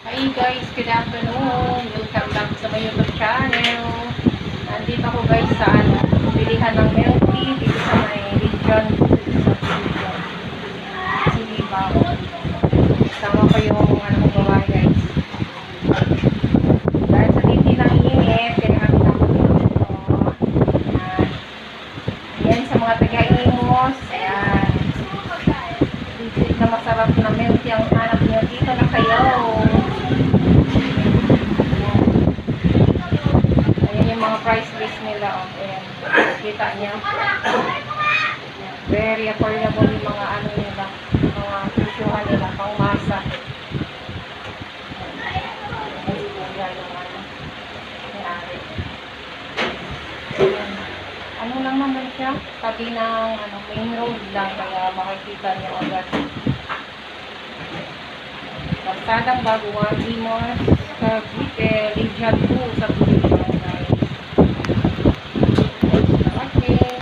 Hi guys, good afternoon. Welcome back sa my YouTube channel. Nandito ako guys sa ano, bilihan ng milk tea dito sa may region sa Silibaw. Silibaw. Sama ko yung ano kong babae guys. Dahil sa titi ng init, kaya kami ako dito. Ayan sa mga taga-imos. Ayan. Dito na masarap na milk tea ang hanap nyo. Dito na kayo. Ayan mga price list nila. Oh. Ayan. Kita niya. Very affordable yung mga ano nila. Mga presyuhan nila. Pang masa. Ayan yung ano. lang naman siya? Tabi ng ano, main road lang. Kaya makikita niyo agad. Kalsadang baguhan, Region 2.